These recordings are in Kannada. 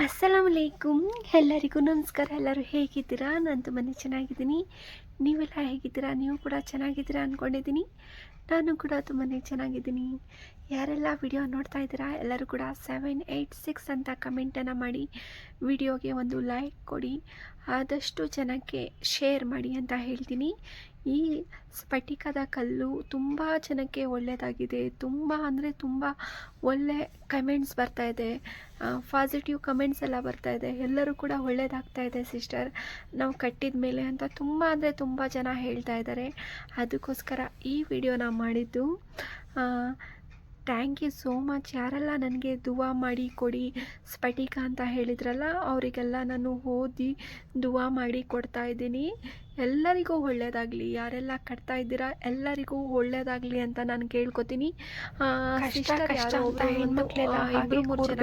ಅಸ್ಸಲಾಮ್ ಅಲೈಕುಮ್ ಎಲ್ಲರಿಗೂ ನಮಸ್ಕಾರ. ಎಲ್ಲರೂ ಹೇಗಿದ್ದೀರಾ? ನಾನು ತುಂಬಾ ಚೆನ್ನಾಗಿದ್ದೀನಿ. ನೀವೆಲ್ಲ ಹೇಗಿದ್ದೀರಾ? ನೀವು ಕೂಡ ಚೆನ್ನಾಗಿದ್ದೀರಾ ಅಂದ್ಕೊಂಡಿದ್ದೀನಿ ನಾನು ಕೂಡ ತುಂಬಾ ಚೆನ್ನಾಗಿದ್ದೀನಿ. ಯಾರೆಲ್ಲ ವಿಡಿಯೋ ನೋಡ್ತಾ ಇದ್ದೀರಾ, ಎಲ್ಲರೂ ಕೂಡ ಸೆವೆನ್ ಏಯ್ಟ್ ಸಿಕ್ಸ್ ಅಂತ ಕಮೆಂಟನ್ನು ಮಾಡಿ, ವಿಡಿಯೋಗೆ ಒಂದು ಲೈಕ್ ಕೊಡಿ. ಆದಷ್ಟು ಜನಕ್ಕೆ ಶೇರ್ ಮಾಡಿ ಅಂತ ಹೇಳ್ತೀನಿ. ಈ ಸ್ಫಟಿಕದ ಕಲ್ಲು ತುಂಬ ಜನಕ್ಕೆ ಒಳ್ಳೆಯದಾಗಿದೆ ತುಂಬ ಅಂದರೆ ತುಂಬ ಒಳ್ಳೆ ಕಮೆಂಟ್ಸ್ ಬರ್ತಾ ಇದೆ. ಪಾಸಿಟಿವ್ ಕಮೆಂಟ್ಸ್ ಎಲ್ಲ ಬರ್ತಾ ಇದೆ. ಎಲ್ಲರೂ ಕೂಡ ಒಳ್ಳೆಯದಾಗ್ತಾ ಇದೆ ಸಿಸ್ಟರ್ ನಾವು ಕಟ್ಟಿದ ಮೇಲೆ ಅಂತ ತುಂಬ ಅಂದರೆ ತುಂಬ ಜನ ಹೇಳ್ತಾ ಇದ್ದಾರೆ. ಅದಕ್ಕೋಸ್ಕರ ಈ ವಿಡಿಯೋನ ಮಾಡಿದ್ದು ಥ್ಯಾಂಕ್ ಯು ಸೋ ಮಚ್ ಯಾರೆಲ್ಲ ನನಗೆ ದುವಾ ಮಾಡಿ ಕೊಡಿ ಸ್ಫಟಿಕ ಅಂತ ಹೇಳಿದ್ರಲ್ಲ, ಅವರಿಗೆಲ್ಲ ನಾನು ಓದಿ ದುವಾ ಮಾಡಿ ಕೊಡ್ತಾ ಇದ್ದೀನಿ. ಎಲ್ಲರಿಗೂ ಒಳ್ಳೆಯದಾಗಲಿ ಯಾರೆಲ್ಲ ಕಟ್ತಾ ಇದ್ದೀರಾ ಎಲ್ಲರಿಗೂ ಒಳ್ಳೆಯದಾಗಲಿ ಅಂತ ನಾನು ಕೇಳ್ಕೊತೀನಿ.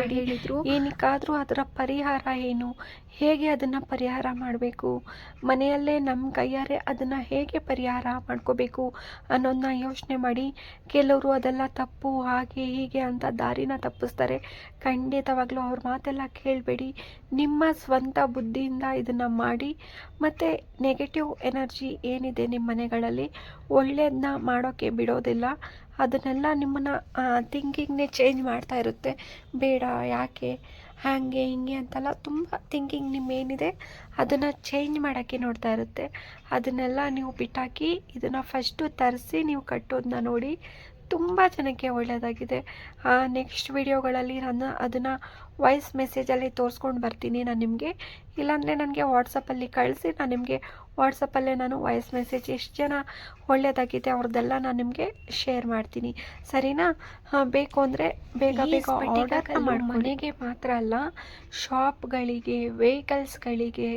ಹೇಳಿದ್ರು. ಏನಕ್ಕಾದರೂ ಅದರ ಪರಿಹಾರ ಏನು? ಹೇಗೆ ಅದನ್ನು ಪರಿಹಾರ ಮಾಡಬೇಕು? ಮನೆಯಲ್ಲೇ ನಮ್ಮ ಕೈಯಾರೆ ಅದನ್ನು ಹೇಗೆ ಪರಿಹಾರ ಮಾಡ್ಕೋಬೇಕು ಅನ್ನೋದನ್ನ ಯೋಚನೆ ಮಾಡಿ. ಕೆಲವರು ಅದೆಲ್ಲ ತಪ್ಪು ಹಾಗೆ ಹೀಗೆ ಅಂತ ದಾರಿನ ತಪ್ಪಿಸ್ತಾರೆ. ಖಂಡಿತವಾಗ್ಲೂ ಅವ್ರ ಮಾತೆಲ್ಲ ಕೇಳಬೇಡಿ. ನಿಮ್ಮ ಸ್ವಂತ ಬುದ್ಧಿಯಿಂದ ಇದನ್ನು ಮಾಡಿ. ಮತ್ತು ನೆಗೆಟಿವ್ ಎನರ್ಜಿ ಏನಿದೆ ನಿಮ್ಮ ಮನೆಗಳಲ್ಲಿ ಒಳ್ಳೆಯದನ್ನ ಮಾಡೋಕ್ಕೆ ಬಿಡೋದಿಲ್ಲ. ಅದನ್ನೆಲ್ಲ ನಿಮ್ಮನ್ನು ಥಿಂಕಿಂಗ್ನೇ ಚೇಂಜ್ ಮಾಡ್ತಾ ಇರುತ್ತೆ. ಬೇಡ, ಯಾಕೆ, ಹಾಗೆ, ಹಿಂಗೆ ಅಂತೆಲ್ಲ ತುಂಬ ಥಿಂಕಿಂಗ್ ನಿಮ್ಮ ಏನಿದೆ, ಅದನ್ನು ಚೇಂಜ್ ಮಾಡೋಕ್ಕೆ ನೋಡ್ತಾ ಇರುತ್ತೆ. ಅದನ್ನೆಲ್ಲ ನೀವು ಬಿಟ್ಟಾಕಿ, ಇದನ್ನು ಫಸ್ಟು ತರಿಸಿ, ನೀವು ಕಟ್ಟೋದನ್ನ ನೋಡಿ. ತುಂಬ ಜನಕ್ಕೆ ಒಳ್ಳೆಯದಾಗಿದೆ ನೆಕ್ಸ್ಟ್ ವಿಡಿಯೋಗಳಲ್ಲಿ ನಾನು ಅದನ್ನು ವಾಯ್ಸ್ ಮೆಸೇಜಲ್ಲಿ ತೋರಿಸ್ಕೊಂಡು ಬರ್ತೀನಿ ನಾನು ನಿಮಗೆ. ಇಲ್ಲಾಂದರೆ ನನಗೆ ವಾಟ್ಸಪ್ಪಲ್ಲಿ ಕಳಿಸಿ ನಾನು ನಿಮಗೆ ವಾಟ್ಸಪ್ಪಲ್ಲೇ ನಾನು ವಾಯ್ಸ್ ಮೆಸೇಜ್ ಎಷ್ಟು ಜನ ಒಳ್ಳೆಯದಾಗಿದೆ ಅವ್ರದ್ದೆಲ್ಲ ನಾನು ನಿಮಗೆ ಶೇರ್ ಮಾಡ್ತೀನಿ. ಸರಿನಾ? ಹಾಂ ಬೇಕು ಅಂದರೆ ಬೇಗ ಬೇಗ ಸ್ಫಟಿಕ ಆರ್ಡರ್ ಕಲ್ಲು ಮಾಡಿ ಮನೆಗೆ ಮಾತ್ರ ಅಲ್ಲ ಶಾಪ್ಗಳಿಗೆ ವೆಹಿಕಲ್ಸ್ಗಳಿಗೆ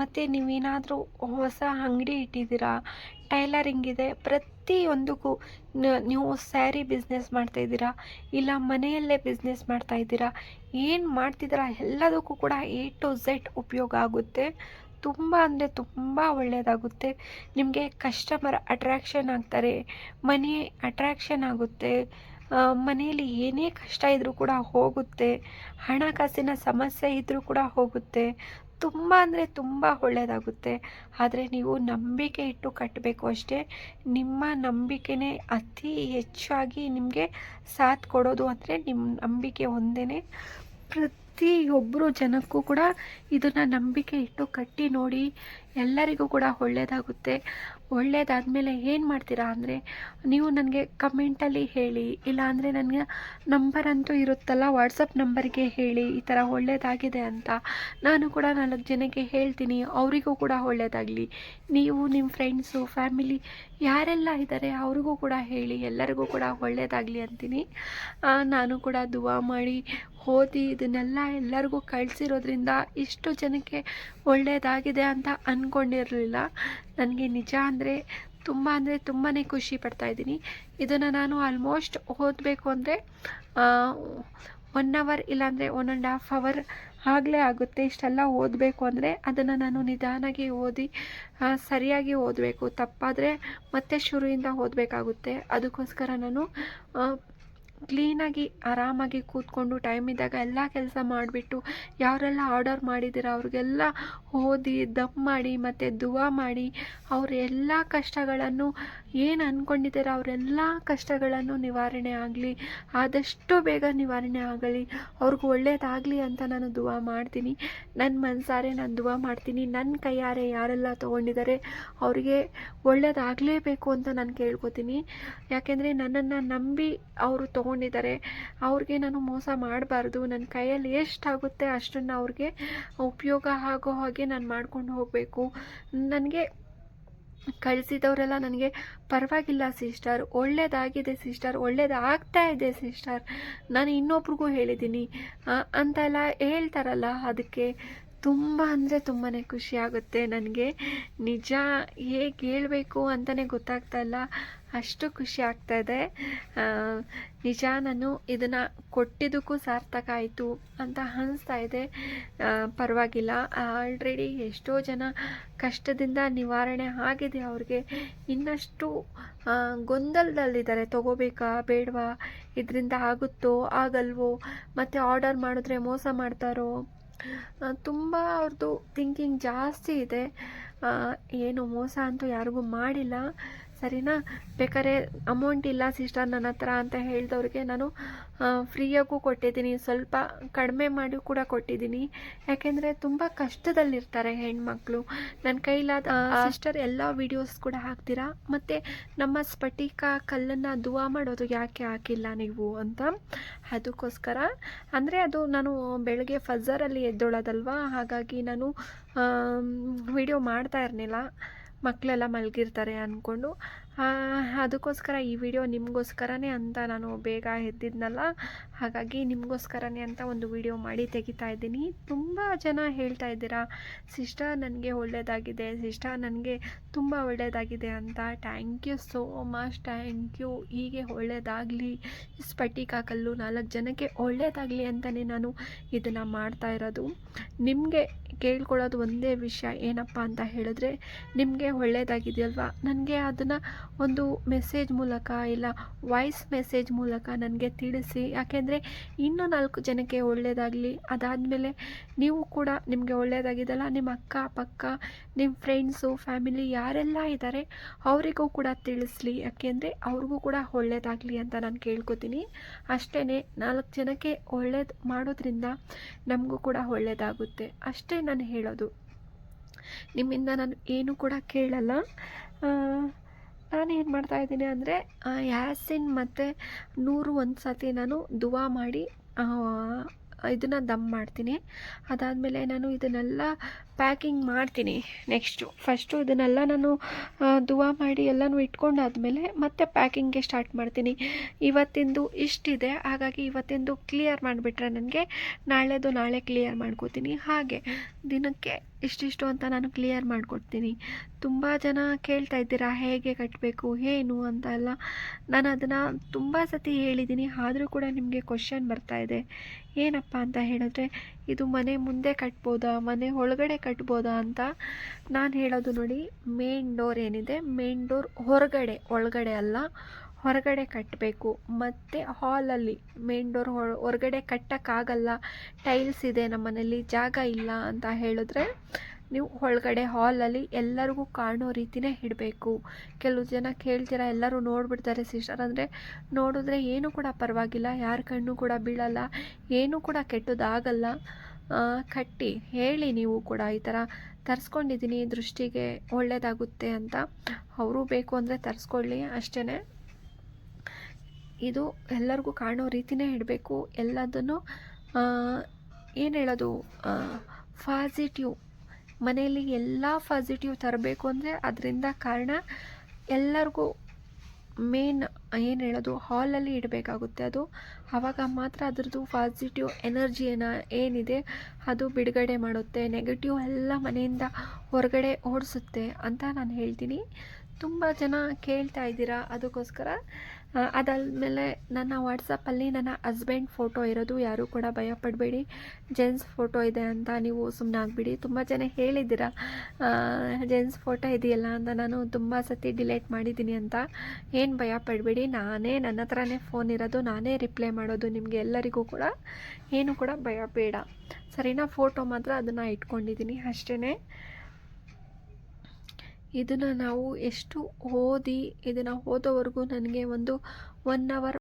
ಮತ್ತು ನೀವೇನಾದರೂ ಹೊಸ ಅಂಗಡಿ ಇಟ್ಟಿದ್ದೀರಾ? ಟೈಲರಿಂಗ್ ಇದೆ. ಪ್ರತಿಯೊಂದಕ್ಕೂ ನೀವು ಸ್ಯಾರಿ ಬಿಸ್ನೆಸ್ ಮಾಡ್ತಾ ಇದ್ದೀರಾ? ಇಲ್ಲ ಮನೆಯಲ್ಲೇ ಬಿಸ್ನೆಸ್ ಮಾಡ್ತಾ ಇದ್ದೀರಾ? ಏನು ಮಾಡ್ತಿದ್ದೀರಾ? ಎಲ್ಲದಕ್ಕೂ ಕೂಡ ಎ ಟು ಝೆಡ್ ಉಪಯೋಗ ಆಗುತ್ತೆ. ತುಂಬ ಅಂದರೆ ತುಂಬ ಒಳ್ಳೆಯದಾಗುತ್ತೆ ನಿಮಗೆ ಕಸ್ಟಮರ್ ಅಟ್ರ್ಯಾಕ್ಷನ್ ಆಗ್ತಾರೆ, ಮನಿ ಅಟ್ರ್ಯಾಕ್ಷನ್ ಆಗುತ್ತೆ. ಮನೆಯಲ್ಲಿ ಏನೇ ಕಷ್ಟ ಇದ್ದರೂ ಕೂಡ ಹೋಗುತ್ತೆ. ಹಣಕಾಸಿನ ಸಮಸ್ಯೆ ಇದ್ದರೂ ಕೂಡ ಹೋಗುತ್ತೆ. ತುಂಬ ಅಂದರೆ ತುಂಬ ಒಳ್ಳೆಯದಾಗುತ್ತೆ ಆದರೆ ನೀವು ನಂಬಿಕೆ ಇಟ್ಟು ಕಟ್ಟಬೇಕು ಅಷ್ಟೇ. ನಿಮ್ಮ ನಂಬಿಕೆನೇ ಅತಿ ಹೆಚ್ಚಾಗಿ ನಿಮಗೆ ಸಾಥ್ ಕೊಡೋದು ಅಂದರೆ ನಿಮ್ಮ ನಂಬಿಕೆ ಒಂದೇ ಪ್ರತಿಯೊಬ್ಬರು ಜನಕ್ಕೂ ಕೂಡ ಇದನ್ನು ನಂಬಿಕೆ ಇಟ್ಟು ಕಟ್ಟಿ ನೋಡಿ ಎಲ್ಲರಿಗೂ ಕೂಡ ಒಳ್ಳೆಯದಾಗುತ್ತೆ ಒಳ್ಳೇದಾದಮೇಲೆ ಏನು ಮಾಡ್ತೀರಾ ಅಂದರೆ ನೀವು ನನಗೆ ಕಮೆಂಟಲ್ಲಿ ಹೇಳಿ, ಇಲ್ಲ ಅಂದರೆ ನನಗೆ ನಂಬರ್ ಅಂತೂ ಇರುತ್ತಲ್ಲ ವಾಟ್ಸಪ್ ನಂಬರ್ಗೆ ಹೇಳಿ, ಈ ಥರ ಒಳ್ಳೆಯದಾಗಿದೆ ಅಂತ. ನಾನು ಕೂಡ ನಾಲ್ಕು ಜನಕ್ಕೆ ಹೇಳ್ತೀನಿ, ಅವರಿಗೂ ಕೂಡ ಒಳ್ಳೆಯದಾಗಲಿ ನೀವು ನಿಮ್ಮ ಫ್ರೆಂಡ್ಸು ಫ್ಯಾಮಿಲಿ ಯಾರೆಲ್ಲ ಇದ್ದಾರೆ ಅವ್ರಿಗೂ ಕೂಡ ಹೇಳಿ, ಎಲ್ಲರಿಗೂ ಕೂಡ ಒಳ್ಳೆಯದಾಗಲಿ ಅಂತೀನಿ. ನಾನು ಕೂಡ ದುವಾ ಮಾಡಿ ಓದಿ ಇದನ್ನೆಲ್ಲ ಎಲ್ಲರಿಗೂ ಕಳಿಸಿರೋದ್ರಿಂದ ಇಷ್ಟು ಜನಕ್ಕೆ ಒಳ್ಳೆಯದಾಗಿದೆ ಅಂತ ಅಂದ್ಕೊಂಡಿರಲಿಲ್ಲ ನನಗೆ ನಿಜ ಅಂದರೆ ತುಂಬ ಅಂದರೆ ತುಂಬಾ ಖುಷಿ ಪಡ್ತಾ ಇದ್ದೀನಿ. ಇದನ್ನು ನಾನು ಆಲ್ಮೋಸ್ಟ್ ಓದಬೇಕು ಅಂದರೆ ಒನ್ ಅವರ್ ಇಲ್ಲಾಂದರೆ ಒನ್ ಆ್ಯಂಡ್ ಹಾಫ್ ಅವರ್ ಆಗಲೇ ಆಗುತ್ತೆ ಇಷ್ಟೆಲ್ಲ ಓದಬೇಕು ಅಂದರೆ ಅದನ್ನು ನಾನು ನಿಧಾನಾಗಿ ಓದಿ ಸರಿಯಾಗಿ ಓದಬೇಕು. ತಪ್ಪಾದರೆ ಮತ್ತೆ ಶುರುವಿಂದ ಓದಬೇಕಾಗುತ್ತೆ. ಅದಕ್ಕೋಸ್ಕರ ನಾನು ಕ್ಲೀನಾಗಿ, ಆರಾಮಾಗಿ ಕೂತ್ಕೊಂಡು ಟೈಮ್ ಇದ್ದಾಗ ಎಲ್ಲ ಕೆಲಸ ಮಾಡಿಬಿಟ್ಟು ಯಾರೆಲ್ಲ ಆರ್ಡರ್ ಮಾಡಿದ್ದೀರ ಅವ್ರಿಗೆಲ್ಲ ಓದಿ, ದಮ್ ಮಾಡಿ, ಮತ್ತು ದುವಾ ಮಾಡಿ, ಅವ್ರ ಎಲ್ಲ ಕಷ್ಟಗಳನ್ನು ಏನು ಅಂದ್ಕೊಂಡಿದ್ದೀರ ಅವರೆಲ್ಲ ಕಷ್ಟಗಳನ್ನು ನಿವಾರಣೆ ಆಗಲಿ, ಆದಷ್ಟು ಬೇಗ ನಿವಾರಣೆ ಆಗಲಿ, ಅವ್ರಿಗೆ ಒಳ್ಳೇದಾಗಲಿ ಅಂತ ನಾನು ದುವಾ ಮಾಡ್ತೀನಿ. ನನ್ನ ಮನಸಾರೆ ನಾನು ದುವಾ ಮಾಡ್ತೀನಿ. ನನ್ನ ಕೈಯಾರೆ ಯಾರೆಲ್ಲ ತೊಗೊಂಡಿದ್ದಾರೆ ಅವರಿಗೆ ಒಳ್ಳೆಯದಾಗಲೇಬೇಕು ಅಂತ ನಾನು ಕೇಳ್ಕೊತೀನಿ. ಯಾಕೆಂದರೆ ನನ್ನನ್ನು ನಂಬಿ ಅವರು ತೊಗೊಂಡಿದ್ದಾರೆ. ಅವ್ರಿಗೆ ನಾನು ಮೋಸ ಮಾಡಬಾರ್ದು. ನನ್ನ ಕೈಯಲ್ಲಿ ಎಷ್ಟಾಗುತ್ತೆ ಅಷ್ಟನ್ನು ಅವ್ರಿಗೆ ಉಪಯೋಗ ಆಗೋ ಹಾಗೆ ನಾನು ಮಾಡ್ಕೊಂಡು ಹೋಗಬೇಕು. ನನಗೆ ಕಳಿಸಿದವರೆಲ್ಲ ನನಗೆ ಪರವಾಗಿಲ್ಲ ಸಿಸ್ಟರ್. ಒಳ್ಳೇದಾಗಿದೆ ಸಿಸ್ಟರ್. ಒಳ್ಳೇದಾಗ್ತಾ ಇದೆ ಸಿಸ್ಟರ್. ನಾನು ಇನ್ನೊಬ್ರಿಗೂ ಹೇಳಿದ್ದೀನಿ. ಅಂತೆಲ್ಲ ಹೇಳ್ತಾರಲ್ಲ ಅದಕ್ಕೆ. ತುಂಬ ಅಂದರೆ ತುಂಬಾ ಖುಷಿ ಆಗುತ್ತೆ ನನಗೆ. ನಿಜ ಹೇಗೆ ಹೇಳಬೇಕು ಅಂತಲೇ ಗೊತ್ತಾಗ್ತಾ ಇಲ್ಲ. ಅಷ್ಟು ಖುಷಿ ಆಗ್ತಾ ಇದೆ. ನಿಜ ನಾನು ಇದನ್ನು ಕೊಟ್ಟಿದ್ದಕ್ಕೂ ಸಾರ್ಥಕ ಆಯಿತು ಅಂತ ಅನಿಸ್ತಾ ಇದೆ. ಪರವಾಗಿಲ್ಲ. ಆಲ್ರೆಡಿ ಎಷ್ಟೋ ಜನ ಕಷ್ಟದಿಂದ ನಿವಾರಣೆ ಆಗಿದೆ ಅವ್ರಿಗೆ. ಇನ್ನಷ್ಟು ಗೊಂದಲದಲ್ಲಿದ್ದಾರೆ. ತಗೋಬೇಕಾ, ಬೇಡವಾ? ಇದರಿಂದ ಆಗುತ್ತೋ, ಆಗಲ್ವೋ? ಮತ್ತು ಆರ್ಡರ್ ಮಾಡಿದ್ರೆ ಮೋಸ ಮಾಡ್ತಾರೋ? ತುಂಬ ಅವ್ರದ್ದು ಥಿಂಕಿಂಗ್ ಜಾಸ್ತಿ ಇದೆ. ಏನು ಮೋಸ ಅಂತೂ ಯಾರಿಗೂ ಮಾಡಿಲ್ಲ. ಸರಿನಾ? ಬೇಕಾದ್ರೆ ಅಮೌಂಟ್ ಇಲ್ಲ ಸಿಸ್ಟರ್ ನನ್ನ ಹತ್ರ ಅಂತ ಹೇಳಿದವ್ರಿಗೆ ನಾನು ಫ್ರೀಯಾಗೂ ಕೊಟ್ಟಿದ್ದೀನಿ. ಸ್ವಲ್ಪ ಕಡಿಮೆ ಮಾಡಿ ಕೂಡ ಕೊಟ್ಟಿದ್ದೀನಿ. ಯಾಕೆಂದರೆ ತುಂಬ ಕಷ್ಟದಲ್ಲಿರ್ತಾರೆ ಹೆಣ್ಮಕ್ಳು. ನನ್ನ ಕೈಲಾದ ಸಿಸ್ಟರ್ ಎಲ್ಲ ವೀಡಿಯೋಸ್ ಕೂಡ ಹಾಕ್ತೀರಾ? ಮತ್ತು ನಮ್ಮ ಸ್ಫಟಿಕ ಕಲ್ಲನ್ನು ದುವಾ ಮಾಡೋದು ಯಾಕೆ ಹಾಕಿಲ್ಲ ನೀವು ಅಂತ? ಅದಕ್ಕೋಸ್ಕರ. ಅಂದರೆ ಅದು ನಾನು ಬೆಳಗ್ಗೆ ಫಜರಲ್ಲಿ ಎದ್ದೊಳೋದಲ್ವಾ? ಹಾಗಾಗಿ ನಾನು ವಿಡಿಯೋ ಮಾಡ್ತಾ ಇರಲಿಲ್ಲ. ಮಕ್ಕಳೆಲ್ಲ ಮಲಗಿರ್ತಾರೆ ಅಂದ್ಕೊಂಡು ಅದಕ್ಕೋಸ್ಕರ ಈ ವಿಡಿಯೋ ನಿಮಗೋಸ್ಕರನೇ ಅಂತ ನಾನು ಬೇಗ ಎದ್ದಿದ್ನಲ್ಲ. ಹಾಗಾಗಿ ನಿಮಗೋಸ್ಕರನೇ ಅಂತ ಒಂದು ವಿಡಿಯೋ ಮಾಡಿ ತೆಗಿತಾ ಇದ್ದೀನಿ. ತುಂಬ ಜನ ಹೇಳ್ತಾ ಇದ್ದೀರಾ, ಸಿಸ್ಟರ್ ನನಗೆ ಒಳ್ಳೆಯದಾಗಿದೆ ಸಿಸ್ಟರ್ ನನಗೆ ತುಂಬ ಒಳ್ಳೆಯದಾಗಿದೆ ಅಂತ. Thank you so much, thank you. ಹೀಗೆ ಒಳ್ಳೆಯದಾಗಲಿ ಸ್ಫಟಿಕ ಕಲ್ಲು ನಾಲ್ಕು ಜನಕ್ಕೆ ಒಳ್ಳೆಯದಾಗಲಿ ಅಂತಲೇ ನಾನು ಇದನ್ನು ಮಾಡ್ತಾ ಇರೋದು. ನಿಮಗೆ ಕೇಳ್ಕೊಳ್ಳೋದು ಒಂದೇ ವಿಷಯ ಏನಪ್ಪ ಅಂತ ಹೇಳಿದ್ರೆ ನಿಮಗೆ ಒಳ್ಳೆಯದಾಗಿದೆಯಲ್ವಾ ನನಗೆ ಅದನ್ನು ಒಂದು ಮೆಸೇಜ್ ಮೂಲಕ ಇಲ್ಲ ವಾಯ್ಸ್ ಮೆಸೇಜ್ ಮೂಲಕ ನನಗೆ ತಿಳಿಸಿ. ಯಾಕೆಂದರೆ ಇನ್ನೂ ನಾಲ್ಕು ಜನಕ್ಕೆ ಒಳ್ಳೆಯದಾಗಲಿ ಅದಾದಮೇಲೆ ನೀವು ಕೂಡ ನಿಮಗೆ ಒಳ್ಳೆಯದಾಗಿದೆಯಲ್ಲ ನಿಮ್ಮ ಅಕ್ಕ, ಪಕ್ಕ ನಿಮ್ಮ ಫ್ರೆಂಡ್ಸು ಫ್ಯಾಮಿಲಿ ಯಾರೆಲ್ಲ ಇದ್ದಾರೆ ಅವರಿಗೂ ಕೂಡ ತಿಳಿಸ್ಲಿ. ಯಾಕೆಂದರೆ ಅವ್ರಿಗೂ ಕೂಡ ಒಳ್ಳೆಯದಾಗಲಿ ಅಂತ ನಾನು ಕೇಳ್ಕೊತೀನಿ. ಅಷ್ಟೇ ನಾಲ್ಕು ಜನಕ್ಕೆ ಒಳ್ಳೇದು ಮಾಡೋದ್ರಿಂದ ನಮಗೂ ಕೂಡ ಒಳ್ಳೆಯದಾಗುತ್ತೆ ಅಷ್ಟೇ ನಾನು ಹೇಳೋದು. ನಿಮ್ಮಿಂದ ನಾನು ಏನು ಕೂಡ ಕೇಳಲ್ಲ. ನಾನು ಏನು ಮಾಡ್ತಾ ಇದ್ದೀನಿ ಅಂದರೆ ಯಾಸಿನ್ ಮತ್ತು ನೂರು ಒಂದು ಸತಿ ನಾನು ದುವಾ ಮಾಡಿ ಇದನ್ನು ದಮ್ ಮಾಡ್ತೀನಿ. ಅದಾದಮೇಲೆ ನಾನು ಇದನ್ನೆಲ್ಲ ಪ್ಯಾಕಿಂಗ್ ಮಾಡ್ತೀನಿ ನೆಕ್ಸ್ಟು. ಫಸ್ಟು ಇದನ್ನೆಲ್ಲ ನಾನು ದುವಾ ಮಾಡಿ ಎಲ್ಲನೂ ಇಟ್ಕೊಂಡಾದ್ಮೇಲೆ ಮತ್ತೆ ಪ್ಯಾಕಿಂಗ್ಗೆ ಸ್ಟಾರ್ಟ್ ಮಾಡ್ತೀನಿ. ಇವತ್ತಿಂದು ಇಷ್ಟಿದೆ. ಹಾಗಾಗಿ ಇವತ್ತಿಂದು ಕ್ಲಿಯರ್ ಮಾಡಿಬಿಟ್ರೆ ನನಗೆ ನಾಳೆದು ನಾಳೆ ಕ್ಲಿಯರ್ ಮಾಡ್ಕೋತೀನಿ. ಹಾಗೆ ದಿನಕ್ಕೆ ಇಷ್ಟಿಷ್ಟು ಅಂತ ನಾನು ಕ್ಲಿಯರ್ ಮಾಡಿಕೊಡ್ತೀನಿ. ತುಂಬ ಜನ ಕೇಳ್ತಾ ಇದ್ದೀರಾ, ಹೇಗೆ ಕಟ್ಟಬೇಕು ಏನು ಅಂತ ಎಲ್ಲ. ನಾನು ಅದನ್ನು ತುಂಬ ಸತಿ ಹೇಳಿದ್ದೀನಿ ಆದರೂ ಕೂಡ ನಿಮಗೆ ಕ್ವಶನ್ ಬರ್ತಾ ಇದೆ. ಏನಪ್ಪ ಅಂತ ಹೇಳಿದ್ರೆ, ಇದು ಮನೆ ಮುಂದೆ ಕಟ್ಬೋದಾ, ಮನೆ ಒಳಗಡೆ ಕಟ್ಬೋದಾ ಅಂತ ನಾನು ಹೇಳೋದು ನೋಡಿ. ಮೇನ್ ಡೋರ್ ಏನಿದೆ ಮೇನ್ ಡೋರ್ ಹೊರಗಡೆ, ಒಳಗಡೆ ಅಲ್ಲ, ಹೊರಗಡೆ ಕಟ್ಟಬೇಕು ಮತ್ತು ಹಾಲಲ್ಲಿ ಮೇನ್ ಡೋರ್ ಹೊರಗಡೆ ಕಟ್ಟೋಕ್ಕಾಗಲ್ಲ ಟೈಲ್ಸ್ ಇದೆ ನಮ್ಮನೇಲಿ, ಜಾಗ ಇಲ್ಲ ಅಂತ ಹೇಳಿದ್ರೆ ನೀವು ಒಳಗಡೆ ಹಾಲಲ್ಲಿ ಎಲ್ಲರಿಗೂ ಕಾಣೋ ರೀತಿನೇ ಇಡಬೇಕು. ಕೆಲವು ಜನ ಕೇಳ್ತೀರಾ, ಎಲ್ಲರೂ ನೋಡ್ಬಿಡ್ತಾರೆ ಸಿಸ್ಟರ್ ಅಂದರೆ, ನೋಡಿದ್ರೆ ಏನೂ ಕೂಡ ಪರವಾಗಿಲ್ಲ, ಯಾರ ಕಣ್ಣು ಕೂಡ ಬೀಳಲ್ಲ, ಏನೂ ಕೂಡ ಕೆಟ್ಟದಾಗಲ್ಲ. ಕಟ್ಟಿ, ಹೇಳಿ ನೀವು ಕೂಡ ಈ ಥರ ತರಿಸ್ಕೊಂಡಿದ್ದೀನಿ ದೃಷ್ಟಿಗೆ ಒಳ್ಳೆಯದಾಗುತ್ತೆ ಅಂತ. ಅವರು ಬೇಕು ಅಂದರೆ ತರಿಸ್ಕೊಳ್ಳಿ ಅಷ್ಟೇ ಇದು ಎಲ್ಲರಿಗೂ ಕಾಣೋ ರೀತಿನೇ ಇಡಬೇಕು. ಎಲ್ಲದನ್ನು ಏನು ಹೇಳೋದು ಪಾಸಿಟಿವ್ ಮನೆಯಲ್ಲಿ ಎಲ್ಲ ಪಾಸಿಟಿವ್ ತರಬೇಕು ಅಂದರೆ ಅದರಿಂದ ಕಾರಣ ಎಲ್ಲರಿಗೂ ಮೇನ್ ಏನು ಹೇಳೋದು ಹಾಲಲ್ಲಿ ಇಡಬೇಕಾಗುತ್ತೆ ಅದು. ಆವಾಗ ಮಾತ್ರ ಅದರದ್ದು ಪಾಸಿಟಿವ್ ಎನರ್ಜಿಯನ್ನ ಏನಿದೆ ಅದು ಬಿಡುಗಡೆ ಮಾಡುತ್ತೆ. ನೆಗೆಟಿವ್ ಎಲ್ಲ ಮನೆಯಿಂದ ಹೊರಗಡೆ ಓಡಿಸುತ್ತೆ ಅಂತ ನಾನು ಹೇಳ್ತೀನಿ. ತುಂಬ ಜನ ಕೇಳ್ತಾ ಇದ್ದೀರಾ ಅದಕ್ಕೋಸ್ಕರ. ಅದಾದಮೇಲೆ ನನ್ನ ವಾಟ್ಸಪ್ಪಲ್ಲಿ ನನ್ನ ಹಸ್ಬೆಂಡ್ ಫೋಟೋ ಇರೋದು, ಯಾರೂ ಕೂಡ ಭಯ ಪಡಬೇಡಿ ಜೆಂಟ್ಸ್ ಫೋಟೋ ಇದೆ ಅಂತ ನೀವು ಸುಮ್ಮನೆ ಆಗಿಬಿಡಿ. ತುಂಬ ಜನ ಹೇಳಿದ್ದೀರಾ ಜೆಂಟ್ಸ್ ಫೋಟೋ ಇದೆಯಲ್ಲ ಅಂತ ನಾನು ತುಂಬ ಸತಿ ಡಿಲೇಟ್ ಮಾಡಿದ್ದೀನಿ ಅಂತ. ಏನು ಭಯ ಪಡಬೇಡಿ ನಾನೇ ನನ್ನ ಹತ್ರನೇ ಫೋನ್ ಇರೋದು, ನಾನೇ ರಿಪ್ಲೈ ಮಾಡೋದು, ನಿಮಗೆ ಎಲ್ಲರಿಗೂ ಕೂಡ ಏನು ಕೂಡ ಭಯ ಬೇಡ. ಸರಿನಾ? ಫೋಟೋ ಮಾತ್ರ ಅದನ್ನು ಇಟ್ಕೊಂಡಿದ್ದೀನಿ ಅಷ್ಟೇ ಇದನ್ನು ನಾವು ಎಷ್ಟು ಓದಿ ಇದನ್ನು ಓದೋವರೆಗೂ ನನಗೆ ಒಂದು ಒನ್ ಅವರ್